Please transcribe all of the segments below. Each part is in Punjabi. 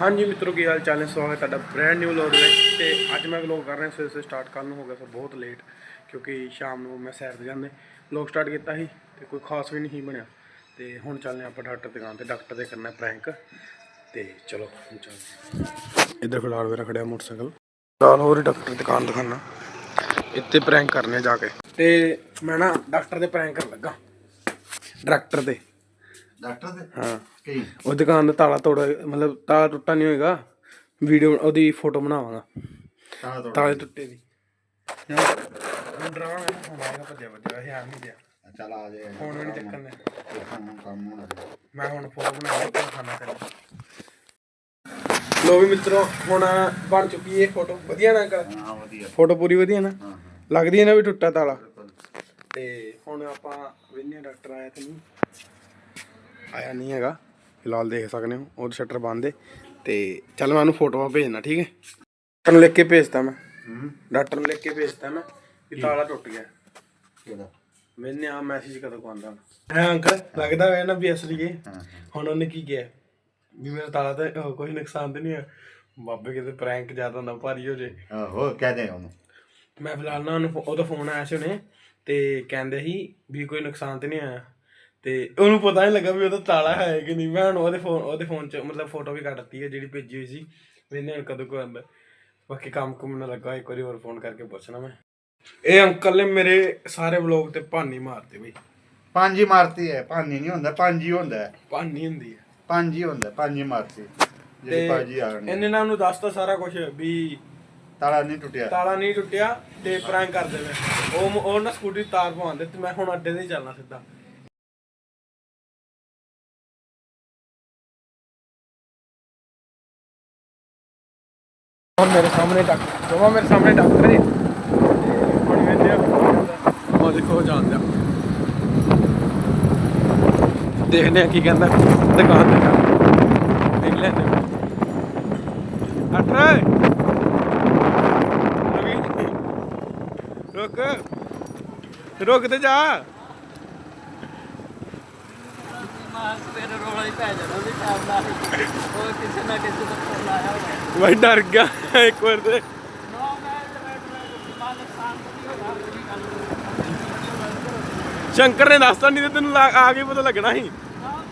ਹਾਂਜੀ ਮਿੱਤਰੋ, ਕੀ ਹਾਲ ਚਾਲ ਹੈ ਸਵਾਗਤ ਤੁਹਾਡਾ ਬ੍ਰੈਂਡ ਨਿਊ ਵਲੌਗ ਵਿੱਚ। ਤੇ ਅੱਜ ਮੈਂ ਵਲੌਗ ਕਰ ਰਿਹਾ, ਸਵੇਰੇ ਸਵੇਰੇ ਸਟਾਰਟ ਕਰਨ ਨੂੰ ਹੋ ਗਿਆ, ਸਰ ਬਹੁਤ ਲੇਟ ਕਿਉਂਕਿ ਸ਼ਾਮ ਨੂੰ ਮੈਂ ਸੈਰ ਤੇ ਜਾਂਦੇ। ਵਲੌਗ ਸਟਾਰਟ ਕੀਤਾ ਸੀ ਤੇ ਕੋਈ ਖਾਸ ਵੀ ਨਹੀਂ ਬਣਿਆ। ਤੇ ਹੁਣ ਚੱਲਦੇ ਆਪਾਂ ਡਾਕਟਰ ਦੀ ਦੁਕਾਨ ਤੇ ਡਾਕਟਰ ਦੇ ਕਰਨਾ ਪ੍ਰੈਂਕ ਤੇ ਚਲੋ, ਹੁਣ ਚੱਲਦੇ ਇੱਧਰ ਫਿਲਹਾਲ ਮੇਰਾ ਖੜਿਆ ਮੋਟਰਸਾਈਕਲ। ਨਾਲ ਹੋਰ ਡਾਕਟਰ ਦੀ ਦੁਕਾਨ ਦਿਖਾਣਾ ਇੱਥੇ ਪ੍ਰੈਂਕ ਕਰਨੇ ਜਾ ਕੇ। ਤੇ ਮੈਂ ਨਾ ਡਾਕਟਰ ਦੇ ਪ੍ਰੈਂਕ ਕਰਨ ਲੱਗਾ। ਡਾਕਟਰ ਦੇ। ਡਾਕਟਰ ਦੇ? ਹਾਂ। ਕੀ? ਉਹ ਦੁਕਾਨ ਦਾ ਤਾਲਾ ਤੋੜ ਮਤਲਬ ਤਾਲਾ ਟੁੱਟਾ ਨਹੀਂ ਹੋਏਗਾ। ਵੀਡੀਓ ਉਹਦੀ ਫੋਟੋ ਬਣਾਵਾਂਗਾ। ਤਾਂ ਤੋੜ ਤਾਲੇ ਟੁੱਟੇ ਦੀ ਹੁਣ ਮੈਂ ਹੁਣ ਭੱਜਿਆ ਭੱਜਿਆ ਇਹ ਆ ਨਹੀਂ ਦਿਆ ਚੱਲ ਆ ਜਾ। ਫੋਨ ਵੀ ਨਹੀਂ ਚੱਕਣ ਦੇ। ਕੰਮ ਕੰਮ ਹੋਣਾ ਮੈਂ ਹੁਣ ਫੋਟੋ ਬਣਾ ਕੇ ਖਾਣਾ ਕਰ ਲੋ ਵੀ ਮਿੱਤਰੋ ਹੁਣ ਬਣ ਚੁੱਕੀ ਇਹ ਫੋਟੋ। ਵਧੀਆ ਨਾ ਕਰ ਹਾਂ ਵਧੀਆ। ਫੋਟੋ ਪੂਰੀ ਵਧੀਆ ਨਾ? ਹਾਂ ਹਾਂ। ਲੱਗਦੀ ਹੈ ਨਾ ਵੀ ਟੁੱਟਾ ਤਾਲਾ? ਤੇ ਹੁਣ ਆਪਾਂ ਵਿੰਨੇ ਡਾਕਟਰ ਆਇਆ ਤੇ ਨਹੀਂ। ਆਇਆ ਨਹੀਂ ਹੈਗਾ। ਫਿਲਹਾਲ ਦੇਖ ਸਕਦੇ ਹੋ ਉਹ ਸ਼ਟਰ ਬੰਦ ਹੈ ਤੇ ਚੱਲ ਮੈਂ ਉਹਨੂੰ ਫੋਟੋਆਂ ਭੇਜਣਾ ਠੀਕ ਹੈ ਡਾਕਟਰ ਨੂੰ ਲਿਖ ਕੇ ਭੇਜਤਾ ਮੈਂ। ਹੂੰ। ਡਾਕਟਰ ਨੂੰ ਲਿਖ ਕੇ ਭੇਜਤਾ ਮੈਂ ਕਿ? ਤਾਲਾ ਟੁੱਟ ਗਿਆ। ਕਿਹਦਾ? ਮੈਨੇ ਆ ਮੈਸੇਜ ਕਦੋਂ ਆਂਦਾ ਹੈ ਅੰਕਲ ਲੱਗਦਾ ਹੋਇਆ ਨਾ ਵੀ ਅਸਲੀ ਹਾਂ। ਹੁਣ ਉਹਨੇ ਕੀ ਕਿਹਾ? ਵੀ ਮੇਰਾ ਤਾਲਾ ਤਾਂ ਕੋਈ ਨੁਕਸਾਨ ਤੇ ਨਹੀਂ ਆ ਬਾਬੇ ਕਿਤੇ ਪ੍ਰੈਂਕ ਜ਼ਿਆਦਾ ਨਾ ਭਾਰੀ ਹੋ ਜੇ। ਆਹੋ ਕਹਿ ਦੇ ਉਹਨੂੰ। ਮੈਂ ਫਿਲਹਾਲ ਨਾ ਉਹਨੂੰ ਉਹਦਾ ਫੋਨ ਆਇਆ ਸੀ ਉਹਨੇ ਤੇ ਕਹਿੰਦੇ ਸੀ ਵੀ ਕੋਈ ਨੁਕਸਾਨ ਤੇ ਨਹੀਂ ਆਇਆ ਤੇ ਉਹਨੂੰ ਪਤਾ ਨਹੀਂ ਲੱਗਾ ਵੀ ਉਹਦਾ ਤਾਲਾ ਹੈ ਕਿ ਨਹੀਂ। ਮੈਂ ਹੁਣ ਉਹਦੇ ਫੋਨ ਉਹਦੇ ਫੋਨ 'ਚ ਮਤਲਬ ਫੋਟੋ ਵੀ ਕੱਢਤੀ ਹੈ ਜਿਹੜੀ ਭੇਜੀ ਹੋਈ ਸੀ। ਮੈਨੇ ਹੁਣ ਕਦੋਂ ਕੋ ਆਂਦਾ ਬਾਕੀ ਕੰਮ ਕੁਮ ਨਾ ਲੱਗਾ ਇੱਕ ਵਾਰੀ ਹੋਰ ਫੋਨ ਕਰਕੇ ਪੁੱਛਣਾ ਮੈਂ। ਇਹ ਅੰਕਲ ਨੇ ਮੇਰੇ ਸਾਰੇ ਵਲੌਗ ਤੇ ਭਾਨੀ ਮਾਰਤੇ ਬਈ। ਪੰਜ ਹੀ ਮਾਰਤੀ ਹੈ ਪਾਣੀ ਨਹੀਂ ਹੁੰਦਾ ਪੰਜ ਹੀ ਹੁੰਦਾ ਹੈ। ਭਾਨੀ ਹੁੰਦੀ ਹੈ। ਪੰਜ ਹੀ ਹੁੰਦਾ ਪੰਜ ਹੀ ਮਾਰਤੀ ਜਿਹੜੀ ਭਾਜੀ ਆ ਗਈ ਇਹਨੇ ਨਾ ਉਹਨੂੰ ਦੱਸਤਾ ਸਾਰਾ ਕੁਝ ਵੀ ਤਾਲਾ ਨਹੀਂ ਟੁੱਟਿਆ। ਤਾਲਾ ਨਹੀਂ ਟੁੱਟਿਆ ਤੇ ਪ੍ਰੈਂਕ ਕਰਦੇ ਵੇ ਉਹ ਉਹ ਨਾ ਸਕੂਟਰੀ ਤਾਰ ਪਵਾਉਂਦੇ ਤੇ ਮੈਂ ਹੁਣ ਅੱਡੇ ਤੇ ਹੀ ਚੱਲਣਾ ਸਿੱਧਾ। ਹੁਣ ਮੇਰੇ ਸਾਹਮਣੇ ਡਾਕਟਰ ਜਮਾ ਮੇਰੇ ਸਾਹਮਣੇ ਡਾਕਟਰ ਹੈ ਹੁਣ ਵੇਖਦੇ ਆ ਉਹ ਦੇਖੋ ਜਾਣਦਾ ਦੇਖਦੇ ਆ ਕੀ ਕਹਿੰਦਾ। ਦੁਕਾਨ ਤੇ ਜਾ ਦੇਖ ਲੈਂਦੇ ਅਠਰ ਰੁਕ। ਰੁਕ ਤੇ ਜਾ। ਮਾਸ ਫਿਰ ਰੋਲਾ ਹੀ ਪੈ ਜਾਣਾ ਵੀ ਟਾਈਮ ਨਾਲ ਹੀ। ਉਹ ਕਿਸੇ ਨਾ ਕਿਸੇ ਦਾ ਫੋਨ ਆਇਆ ਹੋਵੇ ਮੈਂ ਡਰ ਗਿਆ ਇੱਕ ਵਾਰ ਤੇ। ਨੋ ਮੈਂ ਮੈਂ ਦਿਮਾਗ ਨੁਕਸਾਨ ਤਾਂ ਨਹੀਂ ਹੋਇਆ ਕੋਈ ਗੱਲ ਨਹੀਂ ਸ਼ੰਕਰ ਨੇ ਦੱਸਤਾ ਨਹੀਂ ਤੇ ਤੈਨੂੰ ਲਾ- ਆ ਕੇ ਪਤਾ ਲੱਗਣਾ ਸੀ। ਨਾ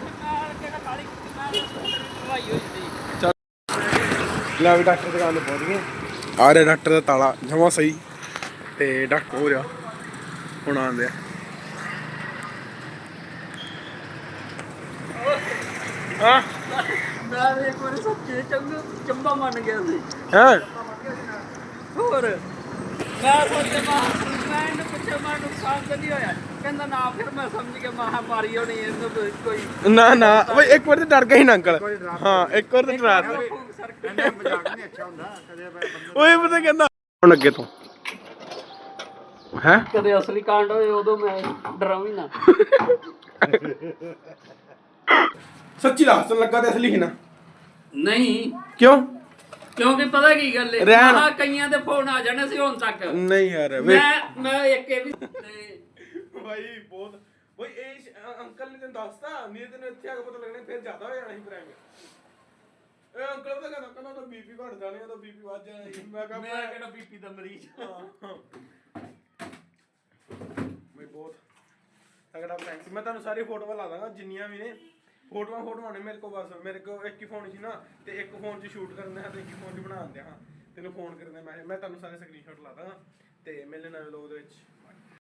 ਫਿਰ ਮੈਂ ਕਿਹੜਾ ਕਾਲੀ ਮੈਂ ਦਵਾਈ ਹੋਈ ਸੀ। ਲੈ ਵੀ ਡਾਕਟਰ ਦੀ ਦੁਕਾਨ ਤੇ ਪਹੁੰਚ ਗਏ। ਆ ਰਿਹਾ ਡਾਕਟਰ ਦਾ ਤਾਲਾ ਜਮਾ ਸਹੀ। ਤੇ ਡਾਕਟਰ ਹੋ ਰਿਹਾ ਹੁਣ ਆਂਦੇ ਆ। ਹਾਂ। ਮੈਂ ਵੀ ਇੱਕ ਵਾਰੀ ਸੱਚੇ ਚੰਗ ਚੰਬਾ ਮੰਨ ਗਿਆ ਸੀ ਹਾਂ ਹੋਰ? ਮੈਂ ਸੋਚਿਆ ਮਾ ਮੈਂ ਇਹਨੂੰ ਪੁੱਛਿਆ ਮੈਂ ਨੁਕਸਾਨ ਤਾਂ ਨਹੀਂ ਹੋਇਆ। ਕਹਿੰਦਾ ਨਾ ਫਿਰ ਮੈਂ ਸਮਝ ਗਿਆ ਮਹਾ ਮਾਰੀ ਹੋਣੀ ਇਹਨੂੰ ਕੋਈ- ਕੋਈ ਨਾ ਨਾ। ਓਏ ਇੱਕ ਵਾਰ ਤੇ ਡਰ ਗਿਆ ਸੀ ਨਾ ਅੰਕਲ। ਹਾਂ ਇੱਕ ਵਾਰ ਤੇ ਡਰਾ ਤਾ ਫੂਕ ਸਰਕ ਮਜ਼ਾਕ ਨਹੀਂ ਅੱਛਾ ਹੁੰਦਾ ਕਦੇ ਬੰਦਾ ਓਏ ਪਤਾ ਕਹਿੰਦਾ ਹੁਣ ਅੱਗੇ ਤੋਂ। ਹੈ? ਕਦੇ ਅਸਲੀ ਕਾਂਡ ਹੋਏ ਉਦੋਂ ਮੈਂ ਡਰਾਵੀ ਨਾ। ਸੱਚੀ ਦੱਸ ਤੈਨੂੰ ਲੱਗਾ ਤੇ ਅਸਲੀ ਸੀ ਨਾ? ਨਹੀਂ। ਕਿਉਂ? ਕਿਉਂਕਿ ਪਤਾ ਕੀ ਗੱਲ ਹੈ ਰਹਿਣ। ਮਹਾ ਕਈਆਂ ਦੇ ਫੋਨ ਆ ਜਾਣੇ ਸੀ ਹੁਣ ਤੱਕ। ਨਹੀਂ ਯਾਰ ਮੈਂ ਮੈਂ ਇੱਕ ਇਹ ਵੀ ਤੇ ਭਾਈ ਬਹੁਤ ਬਈ ਇਹ ਸ਼- ਅ- ਅੰਕਲ ਨੇ ਤੈਨੂੰ ਦੱਸਤਾ ਨਹੀਂ ਤੈਨੂੰ ਇੱਥੇ ਆ ਕੇ ਪਤਾ ਲੱਗਣਾ ਫਿਰ ਜ਼ਿਆਦਾ ਹੋ ਜਾਣਾ ਸੀ ਪ੍ਰੈਂਕ ਇਹ ਅੰਕਲ ਤਾਂ ਕਹਿੰਦਾ ਕਹਿੰਦਾ ਬੀਪੀ ਘਟ ਜਾਣਾ ਉਹਦਾ ਬੀਪੀ ਵੱਧ ਜਾਣਾ ਸੀ। ਮੈਂ ਕਿਹਾ ਮੈਂ ਕਿਹੜਾ ਬੀਪੀ ਦਾ ਮਰੀਜ਼ ਬਈ ਬਹੁਤ ਤਗੜਾ ਪ੍ਰੈਂਕ ਸੀ। ਮੈਂ ਤੁਹਾਨੂੰ ਸਾਰੀ ਫੋਟੋਆਂ ਲਾ ਦਾਂਗਾ ਜਿੰਨੀਆਂ ਵੀ ਨੇ। ਫੋਟੋਆਂ ਫੋਟੋਆਂ ਨੇ ਮੇਰੇ ਕੋਲ ਬਸ, ਮੇਰੇ ਕੋਲ ਇੱਕ ਹੀ ਫੋਨ ਸੀ ਨਾ, ਤੇ ਇੱਕ ਫੋਨ 'ਚ ਸ਼ੂਟ ਕਰਨ ਦਿਆਂ ਤੇ ਇੱਕ ਫੋਨ 'ਚ ਬਣਾਉਣ ਦਿਆਂ ਤੈਨੂੰ ਫੋਨ ਕਰਦੇ ਮੈਂ ਮੈਂ ਤੁਹਾਨੂੰ ਸਾਰੇ ਸਕਰੀਨਸ਼ਾਟ ਲਾ ਦਾਂਗਾ। ਤੇ ਮਿਲਣੇ ਨਵੇਂ ਲੋਕ ਦੇ ਵਿੱਚ।